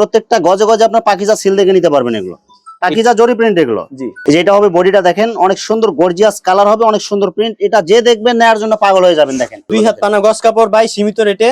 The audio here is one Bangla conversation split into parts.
প্রত্যেকটা গজে গজে আপনার পাকিজা সিল দেখে নিতে পারবেন এগুলো। পাকিজা জরি প্রিন্ট এগুলো। জি। এই যে এটা হবে বডিটা দেখেন অনেক সুন্দর গর্জিয়াস কালার হবে অনেক সুন্দর প্রিন্ট এটা যে দেখবেন নেয়ার জন্য পাগল হয়ে যাবেন দেখেন। দুই হাত পানা গস কাপড় বাই সীমিত রেটে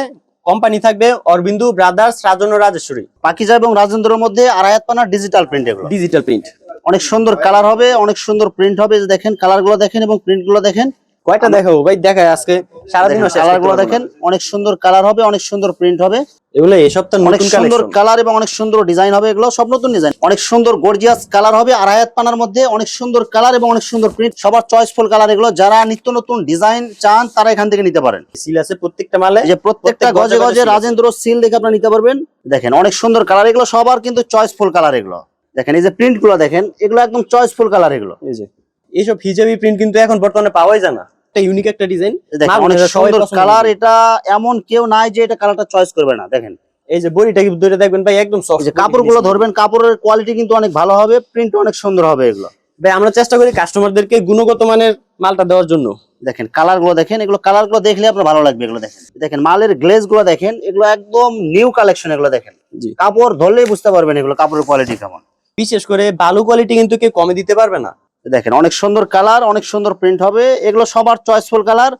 কোম্পানি থাকবে অরবিন্দু ব্রাদার্স রাজন রাজেশ্বরী। পাকিজা এবং রাজেন্দ্রের মধ্যে আড়াই হাত পানা ডিজিটাল প্রিন্ট এগুলো। ডিজিটাল প্রিন্ট অনেক সুন্দর কালার হবে অনেক সুন্দর প্রিন্ট হবে দেখেন কালারগুলো দেখেন এবং প্রিন্টগুলো দেখেন। কয়টা দেখাবো? ভাই দেখায় আজকে সারাদিন কালারগুলো দেখেন অনেক সুন্দর কালার হবে অনেক সুন্দর প্রিন্ট হবে। এগুলো এই সপ্তাহ অনেক সুন্দর কালার এবং অনেক সুন্দর ডিজাইন হবে এগুলো সব নতুন ডিজাইন অনেক সুন্দর গর্জিয়াস কালার হবে আর আয়াত পানার মধ্যে অনেক সুন্দর কালার এবং অনেক সুন্দর প্রিন্ট সবার চয়েসফুল কালার এগুলো যারা নিত্য নতুন ডিজাইন চান তারা এখান থেকে নিতে পারেন। সিল আছে প্রত্যেকটা মালে? যে প্রত্যেকটা গজে গজে রাজেন্দ্র সিল দেখে আপনারা নিতে পারবেন। দেখেন অনেক সুন্দর কালার এগুলো সবার কিন্তু চয়েসফুল কালার এগুলো। দেখেন এই যে প্রিন্টগুলো দেখেন এগুলো একদম চয়েসফুল কালার এগুলো। এই যে এইসব হিজাবি প্রিন্ট কিন্তু এখন বর্তমানে পাওয়াই যায় না। একটা ইউনিক একটা ডিজাইন দেখেন অনেক সুন্দর কালার এটা এমন কেউ নাই যে এটা কালারটা চয়েস করবে না দেখেন। এই যে বডিটা কি ধরে দেখবেন ভাই একদম সফট যে কাপড়গুলো ধরবেন কাপড়ের কোয়ালিটি কিন্তু অনেক ভালো হবে প্রিন্ট অনেক সুন্দর হবে এগুলো। ভাই আমরা চেষ্টা করি কাস্টমারদেরকে গুণগত মানের মালটা দেওয়ার জন্য। দেখেন কালারগুলো দেখেন এগুলো কালারগুলো দেখলে আপনার ভালো লাগবে এগুলো দেখেন। দেখেন মালের গ্লেজগুলো দেখেন এগুলো একদম নিউ কালেকশন এগুলো দেখেন। জি। কাপড় ধরলেই বুঝতে পারবেন এগুলো কাপড়ের কোয়ালিটি কেমন। বিশেষ করে ভালো কোয়ালিটি কিন্তু কেউ কমে দিতে পারবে না। দেখেন, অনেক সুন্দর কালার, অনেক সুন্দর প্রিন্ট হবে। এগুলো সবার চয়েসফুল কালার।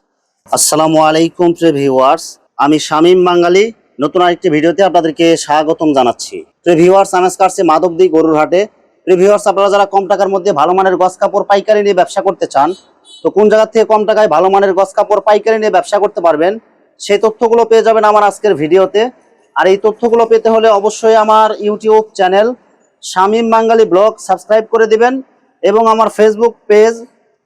আসসালামু আলাইকুম ভিউয়ার্স আমি শামীম বাঙালি। নতুন আরেকটি ভিডিওতে আপনাদেরকে স্বাগতম জানাচ্ছি। প্রিয় ভিউয়ার্স আমি আসছি গরুর হাটে ভিউয়ার্স আপনারা যারা কম টাকার মধ্যে ভালো মানের গস কাপড়, পাইকারি নিয়ে ব্যবসা করতে চান, তো কোন জায়গা থেকে কম টাকায় ভালো মানের গস কাপড়, পাইকারি নিয়ে ব্যবসা করতে পারবেন, সেই তথ্যগুলো পেয়ে যাবেন আমার আজকের ভিডিওতে। আর এই তথ্যগুলো পেতে হলে অবশ্যই আমার YouTube channel Shamim Bangali blog subscribe করে দিবেন। এবং আমার Facebook page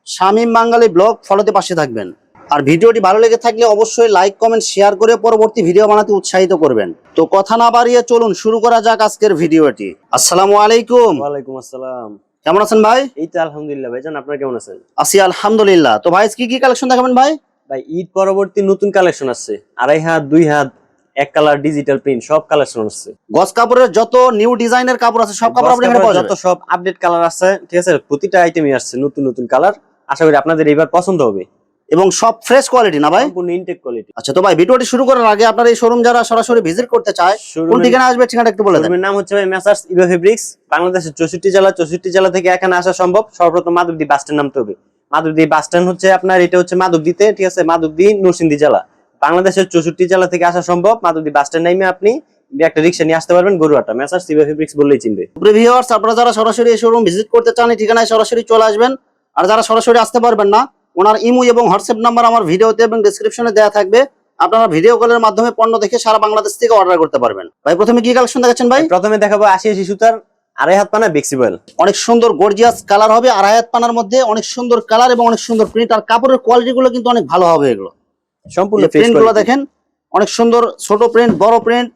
Shamim Bangali blog ফলোতে পাশে থাকবেন। আর ভিডিওটি ভালো লেগে থাকলে অবশ্যই লাইক কমেন্ট শেয়ার করে পরবর্তী ভিডিও বানাতে উৎসাহিত করবেন। তো কথা না বাড়িয়ে চলুন শুরু করা যাক আজকের ভিডিওটি। আসসালামু আলাইকুম। ওয়ালাইকুম আসসালাম। কেমন আছেন ভাই? এই তো আলহামদুলিল্লাহ ভাইজান আপনারা কেমন আছেন? আছি আলহামদুলিল্লাহ। তো ভাই কি কি কালেকশন দেখাবেন ভাই? ভাই ঈদ পরবর্তী নতুন কালেকশন আসছে। আড়াই হাত দুই হাত এক কালার ডিজিটাল প্রিন্ট সব কালেকশন আসছে। গস কাপড়ের যত নিউ ডিজাইনের কাপড় আছে সব কাপড় আপনি এখানে পাওয়া যত সব আপডেট কালার আছে ঠিক আছে? প্রতিটা আইটেমই আসছে নতুন নতুন কালার আশা করি আপনাদের এইবার পছন্দ হবে। এবং সব ফ্রেশ কোয়ালিটি না ভাই? সম্পূর্ণ ইনটেক কোয়ালিটি আচ্ছা তো ভাই ভিডিওটি শুরু করার আগে আপনার এই শোরুম যারা সরাসরি ভিজিট করতে চায় কোন ঠিকানা আসবে ঠিকানা একটু বলে দেন। শোরুমের নাম হচ্ছে ভাই মেসার্স ইভো ফেব্রিক্স বাংলাদেশের চৌষট্টি জেলা চৌষট্টি জেলা থেকে এখানে আসা সম্ভব। সর্বপ্রথম মাধবদী বাস স্ট্যান্ড নামতে হবে। মাধবদী বাস স্ট্যান্ড হচ্ছে আপনার এটা হচ্ছে মাধবদীতে ঠিক আছে? মাধবদী নরসিংদী জেলা। বাংলাদেশের চৌষট্টি জেলা থেকে আসা সম্ভব। মাধবদী বাস স্ট্যান্ড নামে আপনি একটা রিক্সা নিয়ে আসতে পারবেন গরুয়াটা। মেসার্স ইভো ফেব্রিক্স বললেই চিনবে। প্রিভিউয়ার্স আপনারা যারা সরাসরি এই শোরুম ভিজিট করতে চান এই ঠিকানায় সরাসরি চলে আসবেন। আর যারা সরাসরি আসতে পারবেন না ওনার ইমো এবং হোয়াটসঅ্যাপ নাম্বার আমার ভিডিওতে এবং ডেসক্রিপশনে দেওয়া থাকবে। আপনারা ভিডিও কলের মাধ্যমে পণ্য দেখে সারা বাংলাদেশ থেকে অর্ডার করতে পারবেন। ভাই প্রথমে কি কালেকশন দেখাচ্ছেন ভাই? প্রথমে দেখাবো আশি আশি সুতার আড়াই হাত পানা বেক্সিবল অনেক সুন্দর গর্জিয়াস কালার হবে। আর হাত পানার মধ্যে অনেক সুন্দর কালার এবং অনেক সুন্দর প্রিন্ট আর কাপড়ের কোয়ালিটি গুলো কিন্তু অনেক ভালো হবে এগুলো। সম্পূর্ণ প্রিন্টগুলো দেখেন অনেক সুন্দর ছোট প্রিন্ট বড় প্রিন্ট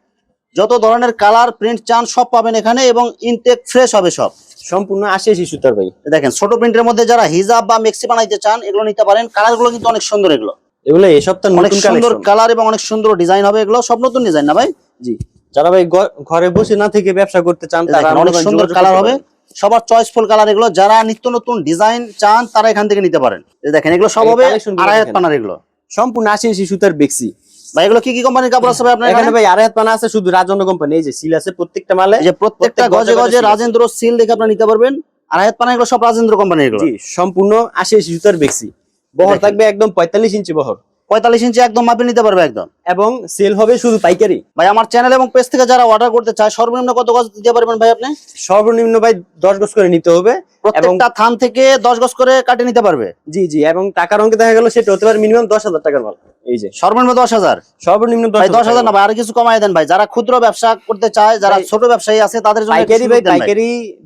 যত ধরনের কালার প্রিন্ট চান সব পাবেন এখানে এবং ইনটেক ফ্রেশ হবে সব। সম্পূর্ণ আশি আশি সুতার ভাই। দেখেন ছোট প্রিন্টের মধ্যে যারা হিজাব বা মেক্সি বানাইতে চান এগুলো নিতে পারেন। কালারগুলো কিন্তু অনেক সুন্দর এগুলো। এগুলো এই সপ্তাহ অনেক সুন্দর কালার এবং অনেক সুন্দর ডিজাইন হবে এগুলো। সব নতুন ডিজাইন না ভাই? জি। যারা ভাই ঘরে বসে না থেকে ব্যবসা করতে চান তারা অনেক সুন্দর কালার হবে। সবার চয়েসফুল কালার এগুলো। যারা নিত্য নতুন ডিজাইন চান তারা এখান থেকে নিতে পারেন। দেখেন এগুলো সব হবে আড়াই হাত পানার এগুলো। সম্পূর্ণ আশি আশি সুতার বেক্সি। ভাই এগুলো কি কি কোম্পানির কাপড় আছে ভাই আপনার এখানে ভাই আড়াই হাত পানা আছে শুধু কোম্পানি এই যে সিল আছে প্রত্যেকটা মালে। যে প্রত্যেকটা গজে। রাজেন্দ্র সিল দেখে আপনারা নিতে পারবেন। আড়াই হাত পানা এগুলো সব রাজেন্দ্র কোম্পানির এগুলো? জি সম্পূর্ণ আশি আশি সুতার বেক্সি। বহর থাকবে একদম পঁয়তাল্লিশ ইঞ্চি বহর। পঁয়তাল্লিশ ইঞ্চি একদম মাপে নিতে পারবে একদম। এবং সেল হবে শুধু পাইকারি। ভাই আমার চ্যানেল এবং পেজ থেকে যারা অর্ডার করতে চায় সর্বনিম্ন কত গজ দিতে পারবেন ভাই আপনি? সর্বনিম্ন ভাই দশ গজ করে নিতে হবে প্রত্যেকটা থান থেকে দশ গজ করে কাটে নিতে পারবে? জি জি এবং টাকার অঙ্কে দেখা গেল সেটা হতে পারে মিনিমাম দশ হাজার টাকার মাল। এই যে। সর্বনিম্ন দশ হাজার? সর্বনিম্ন দশ হাজার না ভাই আর কিছু কমাই দেন ভাই। যারা ক্ষুদ্র ব্যবসা করতে চায় যারা ছোট ব্যবসায়ী আছে তাদের জন্য পাইকারি ভাই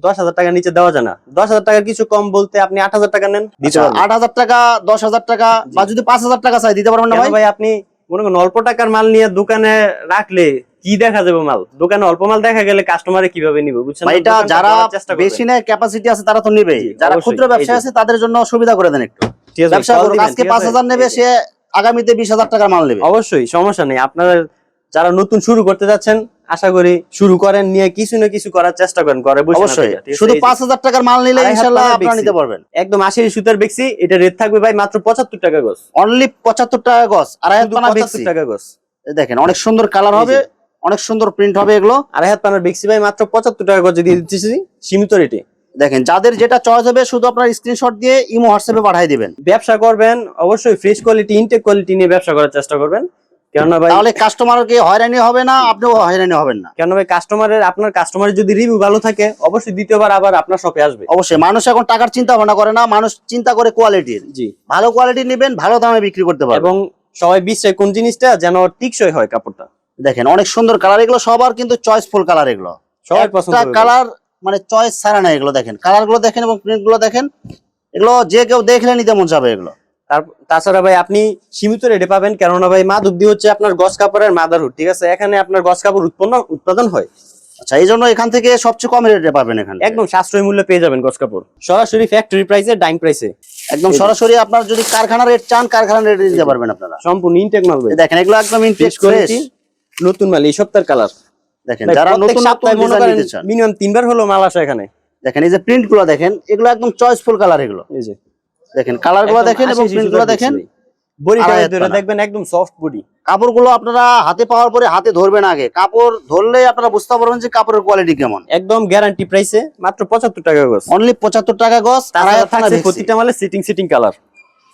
দশ হাজার নিচে দেওয়া যায় না। দশ হাজার টাকার কিছু কম বলতে আপনি আট হাজার টাকা নেন আচ্ছা, আট হাজার টাকা দশ হাজার টাকা বা যদি পাঁচ হাজার টাকা চাই দিতে পারবেন না ভাই? আপনি মনে করেন অল্প টাকার মাল নিয়ে দোকানে রাখলে কি দেখা যাবে মাল? দোকানে অল্প মাল দেখা গেলে কাস্টমারে কীভাবে নিবে বুঝছেন ভাই এটা যারা। বেশি না ক্যাপাসিটি আছে তারা তো নিবেই। যারা ক্ষুদ্র ব্যবসা আছে তাদের জন্য সুবিধা করে দেন একটু। ব্যবসা আজকে ঠিক পাঁচ আছে? হাজার নেবে সে আগামীতে বিশ হাজার টাকার মাল নেবে। অবশ্যই সমস্যা নেই। আপনারা যারা নতুন শুরু করতে যাচ্ছেন আশা করি শুরু করেন নিয়ে কিছু না কিছু করার চেষ্টা করেন ঘরে বসে অবশ্যই? শুধু এই যে, পাঁচ হাজার টাকার মাল নিলে আপনারা নিতে পারবেন। একদম আশি সুতার বেক্সি এটা রেট থাকবে ভাই মাত্র পঁচাত্তর টাকা গজ। অনলি পঁচাত্তর টাকা গজ আড়াই হাত পানা পঁচাত্তর টাকা গজ। দেখেন অনেক সুন্দর কালার হবে অনেক সুন্দর প্রিন্ট হবে এগুলো। আড়াই হাত পানার বেক্সি ভাই মাত্র পঁচাত্তর টাকা করে দিয়ে দিচ্ছি সীমিত রেটে দেখেন যাদের যেটা চয়েস হবে শুধু আপনার স্ক্রিনশট দিয়ে ইমো হোয়াটসঅ্যাপে পাঠিয়ে দিবেন। ব্যবসা করবেন অবশ্যই ফ্রেশ কোয়ালিটি ইনটেক কোয়ালিটি নিয়ে ব্যবসা করার চেষ্টা করবেন। কেননা ভাই তাহলে কাস্টমারকে হয়রানি হবে না? আপনিও হয়রানি হবেন না। কেন ভাই কাস্টমারের আপনার কাস্টমারের যদি রিভিউ ভালো থাকে অবশ্যই দ্বিতীয়বার আবার আপনার শপে আসবে। অবশ্যই মানুষ এখন টাকার চিন্তা ভাবনা করে না মানুষ চিন্তা করে কোয়ালিটির জি। ভালো কোয়ালিটি নেবেন ভালো দামে বিক্রি করতে পারবেন। এবং সবাই বিশ্বাস কোন জিনিসটা যেন টিকসই হয় কাপড়টা। দেখেন অনেক সুন্দর কালার এগুলো সবার কিন্তু চয়েসফুল কালার এগুলো। সবাই পছন্দ কালার মানে চয়েস ছাড়া না এগুলো দেখেন। কালারগুলো দেখেন এবং প্রিন্টগুলো দেখেন এগুলো যে কেউ দেখলে নিতে মন যাবে এগুলো। তার তাছাড়া ভাই আপনি সীমিত রেটে পাবেন কেননা ভাই মাধবদি হচ্ছে আপনার গছ কাপড়ের মাদারহুড ঠিক আছে? এখানে আপনার গছ কাপড় উৎপন্ন উৎপাদন হয়। আচ্ছা এই জন্য এখান থেকে সবচেয়ে কম রেটে পাবেন এখানে একদম সাশ্রয়ী মূল্যে পেয়ে যাবেন গস কাপড়। সরাসরি ফ্যাক্টরি প্রাইসে ডাইং প্রাইসে একদম সরাসরি আপনার যদি কারখানা রেট চান কারখানা রেটে দিতে পারবেন আপনারা। সম্পূর্ণ ইনটেক মাল দেখেন এগুলো একদম ফ্রেশ ইনফ্রেশ নতুন মাল এই সপ্তাহের কালার দেখেন যারা নতুন ডিজাইন নিতে চান। মিনিমাম তিনবার হলো মাল আসে এখানে। দেখেন এই যে প্রিন্টগুলো দেখেন এগুলো একদম চয়েসফুল কালার এগুলো। এই যে। দেখেন কালারগুলো দেখেন এবং প্রিন্টগুলো দেখেন। দেখবেন একদম সফট বডি। কাপড়গুলো আপনারা হাতে পাওয়ার পরে হাতে ধরবেন আগে। কাপড় ধরলেই আপনারা বুঝতে পারবেন যে কাপড়ের কোয়ালিটি কেমন। একদম গ্যারান্টি প্রাইসে মাত্র পঁচাত্তর টাকা গজ। অনলি পঁচাত্তর টাকা গজ। প্রতিটা মালে সিটিং সিটিং কালার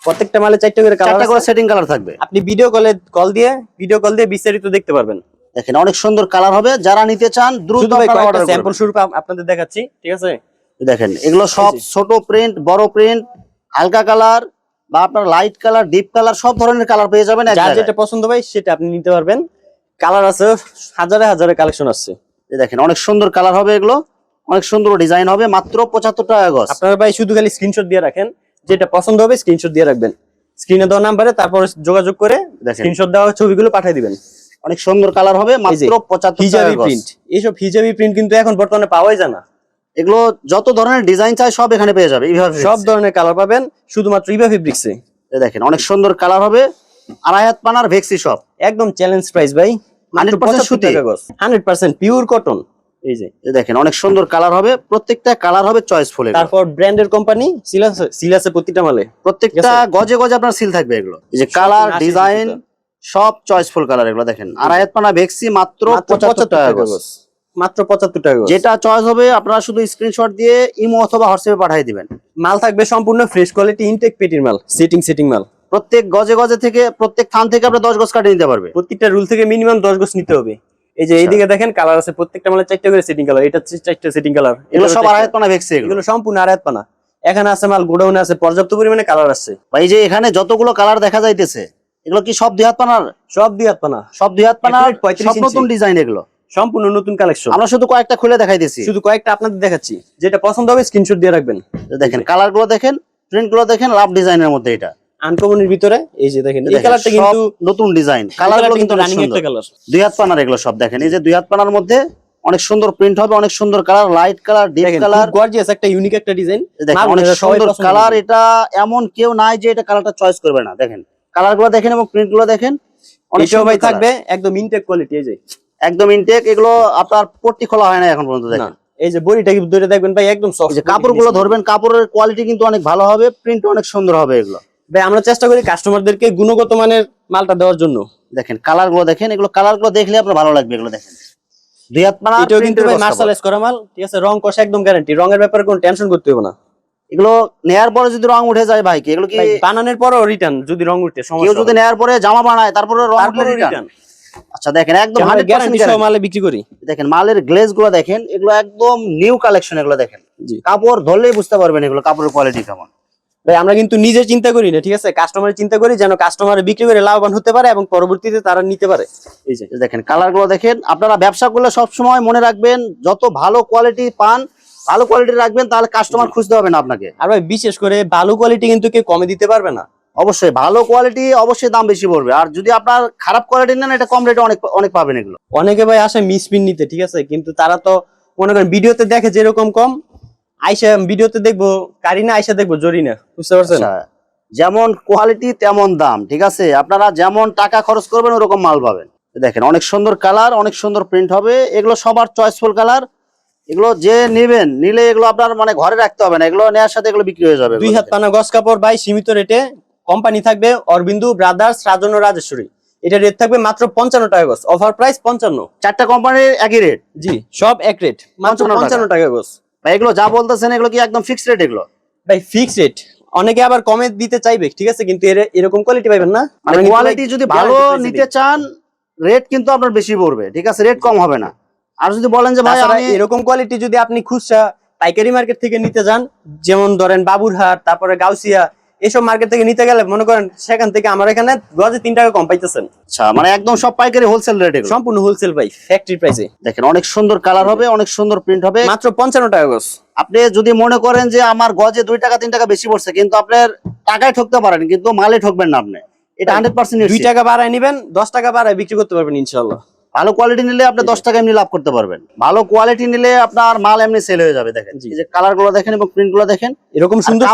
প্রত্যেকটা মালে চারটে করে কালার করে সেটিং কালার থাকবে। আপনি ভিডিও কলে কল দিয়ে ভিডিও কল দিয়ে বিস্তারিত দেখতে পারবেন। দেখেন অনেক সুন্দর কালার হবে। যারা নিতে চান দ্রুত স্যাম্পল স্বরূপ আপনাদের দেখাচ্ছি ঠিক আছে? দেখেন এগুলো সব ছোট প্রিন্ট বড় প্রিন্ট হালকা কালার বা আপনার লাইট কালার ডিপ কালার সব ধরনের কালার পেয়ে যাবেন যার যেটা পছন্দ ভাই সেটা আপনি নিতে পারবেন। কালার আছে হাজারে হাজারে কালেকশন আছে এই দেখেন অনেক সুন্দর কালার হবে এগুলো অনেক সুন্দর ডিজাইন হবে মাত্র পঁচাত্তর টাকা গজ। আপনারা ভাই শুধু খালি স্ক্রিনশট দিয়ে রাখেন যেটা পছন্দ হবে স্ক্রিনশট দিয়ে রাখবেন। স্ক্রিনে দেওয়া নাম্বারে তারপর যোগাযোগ করে স্ক্রিনশট দেওয়া ছবিগুলো পাঠিয়ে দিবেন। অনেক সুন্দর কালার হবে মাত্র পঁচাত্তর টাকা হিজাবি গজ। প্রিন্ট এইসব হিজাবি প্রিন্ট কিন্তু এখন বর্তমানে পাওয়াই যায় না। এগুলো যত ধরনের ডিজাইন চাই সব এখানে পেয়ে যাবে এইভাবে সব ধরনের কালার পাবেন শুধুমাত্র ইবা ফেব্রিক্সে দেখেন অনেক সুন্দর কালার হবে। আড়াই হাত পানার ভেক্সি সব একদম চ্যালেঞ্জ প্রাইস ভাই। 100% সুতি। হান্ড্রেড পার্সেন্ট পিওর কটন এই যে। দেখেন অনেক সুন্দর কালার হবে। প্রত্যেকটা কালার হবে চয়েসফুল তারপর ব্র্যান্ডের কোম্পানি প্রতিটা মালে। প্রত্যেকটা গজে গজে আপনার সিল থাকবে এগুলো। এই যে কালার ডিজাইন সব চয়েসফুল কালার এগুলো। দেখেন আড়াই হাত পানা ভেক্সি মাত্র মাত্র পঁচাত্তর টাকা গজ। মাত্র পঁচাত্তর টাকা। যেটা চয়েস হবে আপনারা শুধু স্ক্রিনশট দিয়ে ইমো অথবা হোয়াটসঅ্যাপে পাঠিয়ে দিবেন। মাল থাকবে সম্পূর্ণ ফ্রেশ কোয়ালিটি ইনটেক পেটির মাল সিটিং সিটিং মাল। প্রত্যেক গজে গজে থেকে প্রত্যেক থান থেকে আপনি দশ গজ কাটিয়ে নিতে পারবে। প্রত্যেকটা রুল থেকে মিনিমাম দশ গজ নিতে হবে। এই যে আচ্ছা। এইদিকে দেখেন কালার আছে প্রত্যেকটা চারটে করে সেটিং কালার এটা চারটে সেটিং কালার এগুলো সব আড়াই হাত পানা ভেক্সি এগুলো। সম্পূর্ণ আড়াই পানা এখানে আছে মাল গোডাউনে আছে পর্যাপ্ত পরিমাণে কালার আছে। এই যে এখানে যতগুলো কালার দেখা যাইতেছে এগুলো কি সব দুই হাত পানার? সব দুই হাত পানা। সব দুই হাত পানার Accurate 35 সব নতুন ডিজাইন এগুলো। সম্পূর্ণ নতুন কালেকশন আমরা শুধু কয়েকটা খুলে দেখাই দিচ্ছি শুধু কয়েকটা আপনাদের দেখাচ্ছি। যেটা পছন্দ হবে স্ক্রিনশট দিয়ে রাখবেন। দেখেন কালারগুলো দেখেন প্রিন্টগুলো দেখেন লাভ ডিজাইনের মধ্যে এটা। আনকমনের ভিতরে এই যে দেখেন এই কালারটা কিন্তু নতুন ডিজাইন কালারগুলো কিন্তু রানিং একটা কালার দুই হাত পানার এগুলো সব দেখেন। এই যে দুই হাত পানার মধ্যে অনেক সুন্দর প্রিন্ট হবে অনেক সুন্দর colour light colour deep colour gorgeous একটা ইউনিক একটা ডিজাইন দেখেন অনেক সুন্দর কালার এটা এমন কেউ নাই যে এটা কালারটা চয়েস করবে না। দেখেন কালারগুলো দেখেন এবং প্রিন্টগুলো দেখেন অনেক ভাই থাকবে একদম ইনটেক কোয়ালিটি এই যে। একদম ইনটেক এগুলো আপনার পট্টি খোলা হয় না এখন পর্যন্ত দেখেন। এই যে বডিটা কি ধরে দেখবেন ভাই একদম সফট যে কাপড়গুলো ধরবেন কাপড়ের কোয়ালিটি কিন্তু অনেক ভালো হবে প্রিন্ট অনেক সুন্দর হবে এগুলো। ভাই আমরা চেষ্টা করি কাস্টমারদেরকে গুণগত মানের মালটা দেওয়ার জন্য। দেখেন কালারগুলো দেখেন এগুলো কালারগুলো দেখলে আপনার ভালো লাগবে এগুলো দেখেন। দুই হাত পানা এটাও কিন্তু ভাই মার্শালাইজ করা মাল ঠিক আছে? রং কষা একদম গ্যারান্টি রঙের ব্যাপারে কোনো টেনশন করতে হবে না। এগুলো নেয়ার পরে যদি রং উঠে যায় ভাই কি এগুলো কি বানানোর পরও রিটার্ন যদি রং উঠে সমস্যা কেউ যদি নেয়ার পরে জামা বানায় তারপরে রং উঠলে রিটার্ন আচ্ছা দেখেন একদম গ্যারান্টি সহ মালে বিক্রি করি? দেখেন মালের গ্লেজগুলো দেখেন এগুলো একদম নিউ কালেকশন এগুলো দেখেন। কাপড় ধরলেই বুঝতে পারবেন এগুলো কাপড়ের কোয়ালিটি কেমন। ভাই আমরা কিন্তু নিজে চিন্তা করি না ঠিক আছে? কাস্টমারের চিন্তা করি যেন কাস্টমার বিক্রি করে লাভবান হতে পারে এবং পরবর্তীতে তারা নিতে পারে। এই যে। দেখেন কালারগুলো দেখেন আপনারা ব্যবসা করলে সবসময় মনে রাখবেন যত ভালো কোয়ালিটি পান ভালো কোয়ালিটি রাখবেন তাহলে কাস্টমার খুঁজতে হবে না আপনাকে। আর ভাই বিশেষ করে ভালো কোয়ালিটি কিন্তু কেউ কমে দিতে পারবে না। অবশ্যই ভালো কোয়ালিটি অবশ্যই দাম বেশি পড়বে। আর যদি আপনার খারাপ কোয়ালিটি নেন এটা কম রেটে অনেক অনেক পাবেন এগুলো। অনেকে ভাই আসে মিসপিন নিতে ঠিক আছে? কিন্তু তারা তো মনে করেন ভিডিওতে দেখে যেরকম কম আইসা ভিডিওতে দেখব কারিনা আইসা দেখব জরিনা বুঝতে পারছেন? আচ্ছা যেমন কোয়ালিটি তেমন দাম ঠিক আছে? আপনারা যেমন টাকা খরচ করবেন ওরকম মাল পাবেন। দেখেন অনেক সুন্দর কালার অনেক সুন্দর প্রিন্ট হবে। এগুলো সবার চয়েসফুল কালার এগুলো যে নেবেন নিলে এগুলো আপনার মানে ঘরে রাখতে হবে না। এগুলো নেওয়ার সাথে এগুলো বিক্রি হয়ে যাবে। দুই হাত পানা গস কাপড় ভাই সীমিত রেটে কোম্পানি থাকবে অরবিন্দু ব্রাদার্স রাজন রাজেশ্বরী। এটা রেট থাকবে মাত্র পঞ্চান্ন টাকা গজ অফার প্রাইস পঞ্চান্ন। চারটা কোম্পানির একই রেট জি সব এক রেট মাত্র পঞ্চান্ন টাকা। গজ ভাই এগুলো যা বলতেছেন এগুলো কি একদম ফিক্সড রেট এগুলো? ভাই ফিক্স রেট অনেকে আবার কমে দিতে চাইবে ঠিক আছে? কিন্তু এর- এরকম কোয়ালিটি পাইবেন না। মানে কোয়ালিটি যদি ভালো নিতে চান রেট কিন্তু আপনার বেশি পড়বে ঠিক আছে? রেট কম হবে না। আর যদি বলেন যে ভাই আমি এরকম কোয়ালিটি যদি আপনি খুচরা পাইকারি মার্কেট থেকে নিতে যান যেমন ধরেন বাবুরহাট তারপরে গাউসিয়া এসব মার্কেট থেকে নিতে গেলে মনে করেন সেখান থেকে আমার এখানে গজে তিন টাকা কম পাইতেছেন। আচ্ছা মানে একদম সব পাইকারি হোলসেল রেট সম্পূর্ণ হোলসেল ভাই ফ্যাক্টরি প্রাইসে দেখেন অনেক সুন্দর কালার হবে অনেক সুন্দর প্রিন্ট হবে। মাত্র পঞ্চান্ন টাকা গজ। আপনি যদি মনে করেন যে আমার গজে দুই টাকা তিন টাকা বেশি পড়ছে কিন্তু আপনার টাকায় ঠকতে পারেন কিন্তু মালে ঠকবেন না আপনি। এটা হান্ড্রেড পার্সেন্ট দুই টাকা বাড়ায় নিবেন দশ টাকা বাড়ায় বিক্রি করতে পারবেন ইনশাল্লাহ ভালো কোয়ালিটি নিলে আপনি দশ টাকা এমনি লাভ করতে পারবেন। ভালো কোয়ালিটি নিলে আপনার মাল এমনি সেল হয়ে যাবে দেখেন। এই যে কালারগুলো দেখেন এবং প্রিন্টগুলো দেখেন। এরকম সুন্দর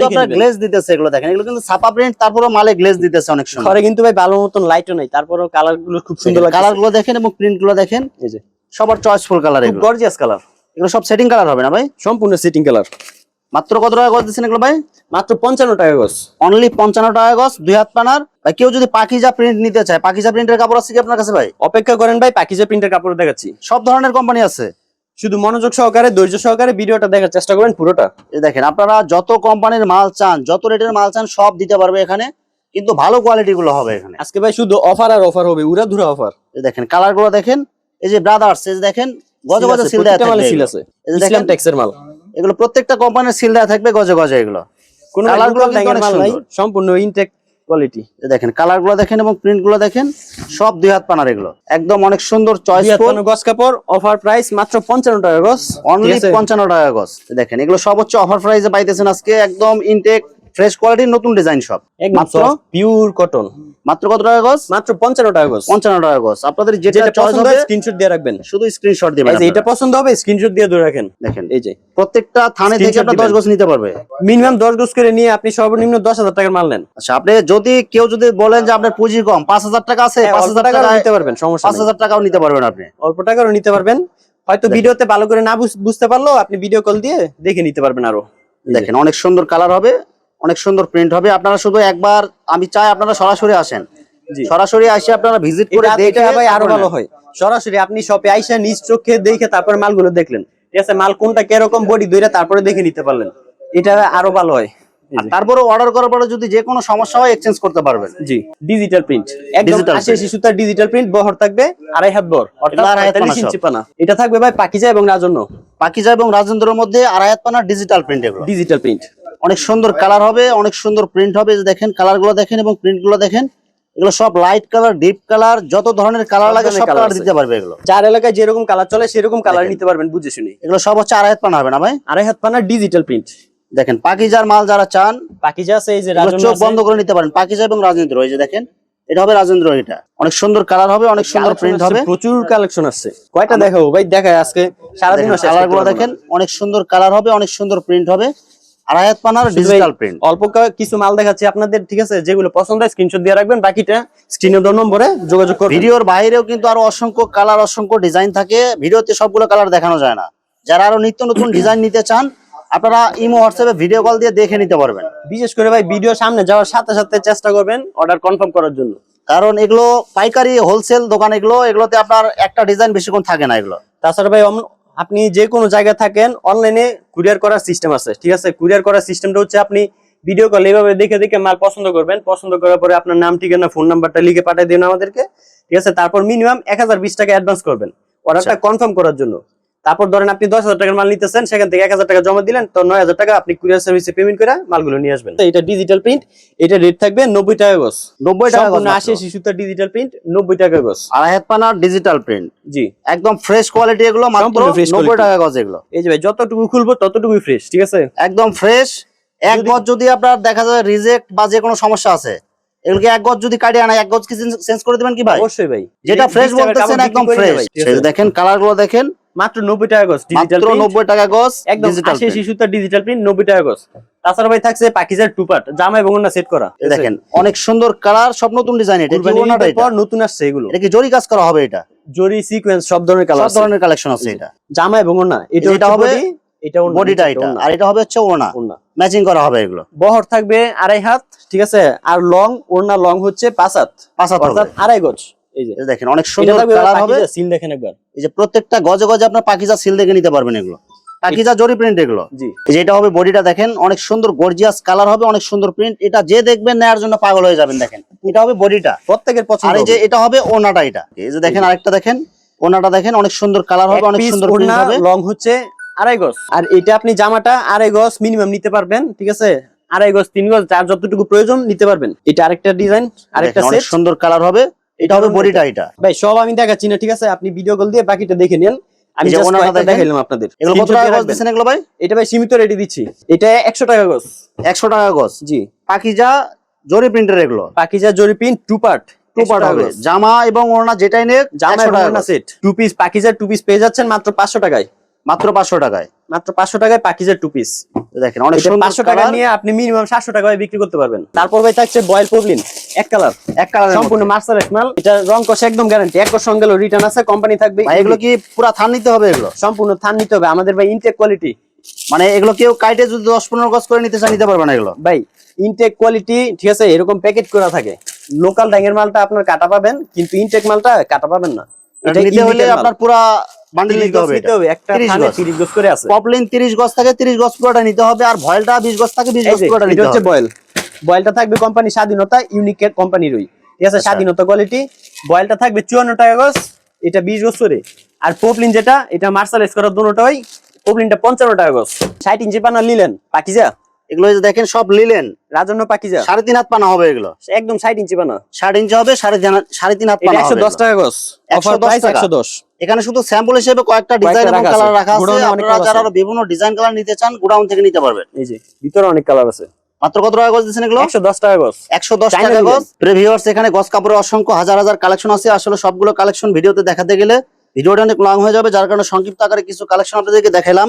নেবেন। গ্লেজ দিতেছে এগুলো দেখেন। এগুলো কিন্তু ছাপা প্রিন্ট তারপরে মালে গ্লেজ দিতেছে অনেক সুন্দর ঘরে কিন্তু ভাই ভালো মতন লাইটও নেই তারপরেও কালারগুলো খুব সুন্দর লাগে কালারগুলো দেখেন এবং প্রিন্টগুলো দেখেন এই যে। সবার চয়েসফুল কালার গর্জিয়াস কালার এগুলো সব সেটিং কালার হবে না ভাই? সম্পূর্ণ সেটিং কালার মাত্র কত টাকা গজ দিচ্ছেন এগুলো ভাই? মাত্র পঞ্চান্ন টাকা গজ। অনলি পঞ্চান্ন টাকা গজ দুই হাত পানার। ভাই কেউ যদি পাকিজা প্রিন্ট নিতে চায় পাকিজা প্রিন্টের কাপড় আছে কি আপনার কাছে ভাই? অপেক্ষা করেন ভাই পাকিজা প্রিন্টের কাপড় দেখাচ্ছি। সব ধরনের কোম্পানি আছে। শুধু মনোযোগ সহকারে ধৈর্য সহকারে ভিডিওটা দেখার চেষ্টা করেন পুরোটা। দেখেন আপনারা যত কোম্পানির মাল চান যত রেটের মাল চান সব দিতে পারবে এখানে। কিন্তু ভালো কোয়ালিটি গুলো হবে এখানে। আজকে ভাই শুধু অফার আর অফার হবে উড়া ধুরা অফার দেখেন কালারগুলো দেখেন। এই যে ব্রাদার্স এই দেখেন গজে গজে সিল এগুলো। আছে। ইসলাম টেক্সের মাল। এগুলো প্রত্যেকটা কোম্পানির সিল দেওয়া থাকবে গজে গজে এগুলো। কোন। সম্পূর্ণ ইনটেক কোয়ালিটি দেখেন কালারগুলো দেখেন এবং প্রিন্টগুলো দেখেন সব দুই হাত পানার এগুলো। একদম অনেক সুন্দর চয়েস কাপড় অফার প্রাইস মাত্র পঞ্চান্ন টাকা গজ অনলি? পঞ্চান্ন টাকা দেখেন এগুলো সব হচ্ছে অফার প্রাইসে পাইতেছেন আজকে একদম ইনটেক ফ্রেশ কোয়ালিটির নতুন ডিজাইন সব। মাত্র পিওর কটন মাত্র কত টাকা গজ? মাত্র পঞ্চান্ন টাকা গজ। পঞ্চান্ন টাকা গজ। আপনাদের যেটা পছন্দ হবে হয় স্ক্রিনশট দিয়ে রাখবেন। শুধু স্ক্রিনশট দিবেন এই যে এটা পছন্দ হবে স্ক্রিনশট দিয়ে ধরে রাখেন। দেখেন। এই যে। প্রত্যেকটা থানে থেকে দশ দিবেন। গজ নিতে পারবে। মিনিমাম দশ গজ করে নিয়ে আপনি সর্বনিম্ন দশ হাজার টাকার মাল নেন। আচ্ছা আপনি যদি কেউ যদি বলেন যে আপনার পুঁজি কম পাঁচ হাজার টাকা আছে হ্যাঁ, পাঁচ অল্প হাজার টাকারও টাকা নিতে পারবেন সমস্যা পাঁচ নেই। হাজার টাকাও নিতে পারবেন আপনি। অল্প টাকারও নিতে পারবেন। হয়তো ভিডিওতে ভালো করে না বুঝ- বুঝতে পারলেও আপনি ভিডিও কল দিয়ে দেখে নিতে পারবেন আরও। দেখেন অনেক সুন্দর কালার হবে। অনেক সুন্দর প্রিন্ট হবে। আপনারা শুধু একবার আমি চাই আপনারা সরাসরি আসেন। সরাসরি আসে আপনারা ভিজিট করে দেখে ভাই আরও ভালো হয়। সরাসরি আপনি শপে আইসা নিজ চোখে দেখে তারপরে মালগুলো দেখলেন। ঠিক আছে মাল কোনটা কীরকম বডি দইরা তারপরে দেখে নিতে পারলেন। এটা আরও ভালো হয়। তারপরে অর্ডার করার পরে যদি যে কোনো সমস্যা হয় এক্সচেঞ্জ করতে পারবেন। জি ডিজিটাল প্রিন্ট একদম আশি সুতার ডিজিটাল প্রিন্ট বহর থাকবে আড়াই হাত বহর অর্থাৎ আড়াই হাত 45 ইঞ্চি পানা। এটা থাকবে ভাই পাকিজা এবং রাজন্য। পাকিজা এবং রাজেন্দ্রের মধ্যে আড়াইয়াত পানা ডিজিটাল প্রিন্ট এগুলো। ডিজিটাল প্রিন্ট অনেক সুন্দর কালার হবে অনেক সুন্দর প্রিন্ট হবে দেখেন কালারগুলো দেখেন এবং প্রিন্টগুলো দেখেন এগুলো সব লাইট কালার ডিপ কালার যত ধরনের কালার লাগে সব কালার দিতে পারবে এগুলো। চার এলাকায় যেরকম কালার চলে সেরকম কালার নিতে পারবেন বুঝে শুনি। এগুলো সব হচ্ছে আড়াইয়াত পানা হবে না ভাই? আড়াই হাত পানা ডিজিটাল প্রিন্ট দেখেন পাকিজার মাল যারা চান পাকিজা আছে এই যে চোখ বন্ধ করে নিতে পারেন পাকিজা এবং রাজেন্দ্র এই যে দেখেন এটা হবে রাজেন্দ্র এটা। অনেক সুন্দর কালার হবে অনেক সুন্দর প্রিন্ট হবে। প্রচুর কালেকশন আছে। কয়টা দেখাবো ভাই? দেখায় আজকে সারাদিন কালারগুলো দেখেন অনেক সুন্দর কালার হবে অনেক সুন্দর প্রিন্ট হবে। আড়াইয়াত পানার ডিজিটাল প্রিন্ট অল্প কিছু মাল দেখাচ্ছি আপনাদের ঠিক আছে? যেগুলো পছন্দ হয় স্ক্রিনশট দিয়ে রাখবেন। বাকিটা স্ক্রিনে দেওয়া নম্বরে যোগাযোগ করবেন। ভিডিওর বাইরেও কিন্তু আরও অসংখ্য কালার অসংখ্য ডিজাইন থাকে। ভিডিওতে সবগুলো কালার দেখানো যায় না। যারা আরও নিত্য নতুন ডিজাইন নিতে চান আপনারা ইমো হোয়াটসঅ্যাপে ভিডিও কল দিয়ে দেখে নিতে পারবেন। বিশেষ করে ভাই ভিডিও সামনে যাওয়ার সাথে সাথে চেষ্টা করবেন অর্ডার কনফার্ম করার জন্য। কারণ এগুলো পাইকারি হোলসেল দোকান এগুলো এগুলোতে আপনার একটা ডিজাইন বেশিক্ষণ থাকে না এগুলো। তাছাড়া ভাই আপনি যে কোনো জায়গায় থাকেন অনলাইনে কুরিয়ার করার সিস্টেম আছে ঠিক আছে? কুরিয়ার করার সিস্টেমটা হচ্ছে আপনি ভিডিও কল এইভাবে দেখে দেখে মাল পছন্দ করবেন। পছন্দ করার পরে আপনার নাম ঠিকানা ফোন নাম্বারটা লিখে পাঠিয়ে দিন আমাদেরকে ঠিক আছে? তারপর মিনিমাম এক হাজার বিশ টাকা অ্যাডভান্স করবেন। অর্ডারটা কনফার্ম করার জন্য। তারপর ধরেন আপনি দশ হাজার টাকার মাল নিতেছেন সেখান থেকে এক হাজার টাকা জমা দিলেন তো নয় হাজার টাকা আপনি কুরিয়ার সার্ভিসে পেমেন্ট করে মালগুলো নিয়ে আসবেন। এটা ডিজিটাল প্রিন্ট এটা রেট থাকবে নব্বই টাকা গজ। নব্বই টাকা গজ ডিজিটাল প্রিন্ট নব্বই টাকা গজ। আড়াইহাত পানার ডিজিটাল প্রিন্ট জি। একদম ফ্রেশ কোয়ালিটি এগুলো মাত্র নব্বই টাকা গজ এগুলো। এই যে ভাই যতটুকু খুলবো ততটুকুই ফ্রেশ ঠিক আছে? একদম ফ্রেশ এক গজ যদি আপনার দেখা যায় রিজেক্ট বা যে কোনো সমস্যা আছে এগুলোকে এক গজ যদি কাটিয়ে আনা এক গজ কি চেঞ্জ করে দিবেন কি ভাই? অবশ্যই ভাই। যেটা ফ্রেশ বলতেছেন একদম ফ্রেশ? দেখেন কালারগুলো দেখেন। মাত্র নব্বই টাকা গজ ডিজিটাল মাত্র নব্বই টাকা গজ একদম আশি আশি ডিজিটাল প্রিন্ট নব্বই টাকা গজ। তাছাড়া ভাই থাকছে পাকিজার টু পার্ট জামা এবং ওনা সেট করা। দেখেন অনেক সুন্দর কালার সব নতুন ডিজাইন এটা কি ওনাটা পর নতুন আসছে এগুলো। এটা কি জরি কাজ করা হবে এটা? জরি সিকোয়েন্স সব ধরনের কালার সব ধরনের কালেকশন আছে এটা। জামা এবং ওনা এটা এটা হবে এটা ওড়না, বডিটা এটা আর এটা হবে হচ্ছে ওনা ওড়না। ম্যাচিং করা হবে এগুলো। বহর থাকবে আড়াই হাত ঠিক আছে? আর লং ওড়না লং হচ্ছে পাঁচ হাত। পাঁচ হাত। অর্থাৎ আড়াই গজ। এই যে দেখেন অনেক সুন্দর কালার হবে। সিল দেখেন একবার। এই যে প্রত্যেকটা গজে গজে আপনার পাকিজা সিল দেখে নিতে পারবেন এগুলো। পাকিজা জরি প্রিন্ট এগুলো। জি। এই হবে বডিটা দেখেন অনেক সুন্দর গর্জিয়াস কালার হবে অনেক সুন্দর প্রিন্ট এটা যে দেখবেন নেয়ার জন্য পাগল হয়ে যাবেন দেখেন। এটা হবে বডিটা প্রত্যেকের পছন্দ আর এই যে এটা হবে ওনাটা এটা। এই যে দেখেন আরেকটা দেখেন ওনাটা দেখেন অনেক সুন্দর কালার হবে অনেক সুন্দর প্রিন্ট হবে। লং হচ্ছে আড়াই গজ। আর এটা আপনি জামাটা আড়াই গজ মিনিমাম নিতে পারবেন ঠিক আছে? আড়াই গজ তিন গজ যার যতটুকু প্রয়োজন নিতে পারবেন। এটা আরেকটা ডিজাইন আরেকটা সুন্দর কালার হবে। এটা হবে বডিটা এটা। ভাই সব আমি দেখাচ্ছি না ঠিক আছে? আপনি ভিডিও কল দিয়ে বাকিটা দেখে নেন। আমি কয়েকটা দেখাইলাম আপনাদের। এগুলো কত টাকা গজ। দিচ্ছেন এগুলো ভাই? এটা ভাই সীমিত রেটে দিচ্ছি। এটা একশো টাকা গজ। একশো টাকা গজ। জি। পাকিজা জরি প্রিন্টের এগুলো। পাকিজা জরিপিন টু পার্ট টু পার্ট হবে। জামা এবং ওড়না যেটাই নেক জামা এবং। সেট টু পিস পাকিজার টু পিস পেয়ে যাচ্ছেন মাত্র পাঁচশো টাকায়। মাত্র পাঁচশো টাকায়। মাত্র পাঁচশো টাকায় পাকিজার টু পিস দেখেন অনেক পাঁচশো টাকা নিয়ে আপনি মিনিমাম সাতশো টাকায় বিক্রি করতে পারবেন। তারপর ভাই থাকছে বয়েল পবলিন এক কালার এক কালার সম্পূর্ণ মার্সারেট মাল। এটা রং কষে একদম গ্যারান্টি এক বছর সঙ্গে রিটার্ন আছে কোম্পানি থাকবে। এগুলো কি পুরা থান নিতে হবে এগুলো? সম্পূর্ণ থান নিতে হবে। আমাদের ভাই ইনটেক কোয়ালিটি মানে এগুলো কেউ কাইটে যদি দশ পনেরো গজ করে নিতে চান নিতে পারবে না এগুলো। ভাই ইনটেক কোয়ালিটি ঠিক আছে এরকম প্যাকেট করা থাকে। লোকাল ডাঙ্গের মালটা আপনার কাটা পাবেন কিন্তু ইনটেক মালটা কাটা পাবেন না। নিতে হলে Intek মাল। আপনার পুরা বান্ডিল নিতে হবে নিতে হবে একটা থানে 30 গজ করে আছে। পপলিন তিরিশ গজ থাকে তিরিশ গজ পুরোটা নিতে হবে আর ভয়েলটা বিশ গজ থাকে বিশ এই গজ যে, পুরোটা এটা হচ্ছে বয়েল বয়েলটা থাকবে কোম্পানি স্বাধীনতা কোম্পানিরই ঠিক আছে আচ্ছা। স্বাধীনতা কোয়ালিটি বয়েলটা থাকবে টাকা গজ এটা বিশ গজ করে। আর পপলিন যেটা এটা মার্শালাইজ করার দুটোই পপলিনটা পঞ্চান্ন টাকা গজ। ষাট ইঞ্চি পানা নিলেন পাকিজা? এগুলো দেখেন সব লিলেন রাজন্য পাকিজা। সাড়ে তিন হাত পানা হবে এগুলো। একদম ষাট ইঞ্চি পানা। সাড়ে ইঞ্চি হবে সাড়ে তিন হাত- সাড়ে তিন হাত পানা একশো দশ। টাকা গজ। 110 অফার একশো দশ। এখানে শুধু স্যাম্পল হিসেবে কয়েকটা ডিজাইন এবং কালার রাখা আছে। আপনারা যারা আরও বিভিন্ন ডিজাইন কালার নিতে চান গোডাউন থেকে নিতে পারবেন। এই যে ভিতরে অনেক কালার আছে। মাত্র কত টাকা গজ দিচ্ছেন এগুলো? একশো দশ টাকা গজ। একশো দশ টাকা। গজ। প্রিভিউয়ার্স এখানে গজ কাপড়ের অসংখ্য হাজার হাজার কালেকশন আছে। আসলে সবগুলো কালেকশন ভিডিওতে দেখাতে গেলে ভিডিওটা অনেক লং হয়ে যাবে। যার কারণে সংক্ষিপ্ত আকারে কিছু কালেকশন আপনাদেরকে দেখালাম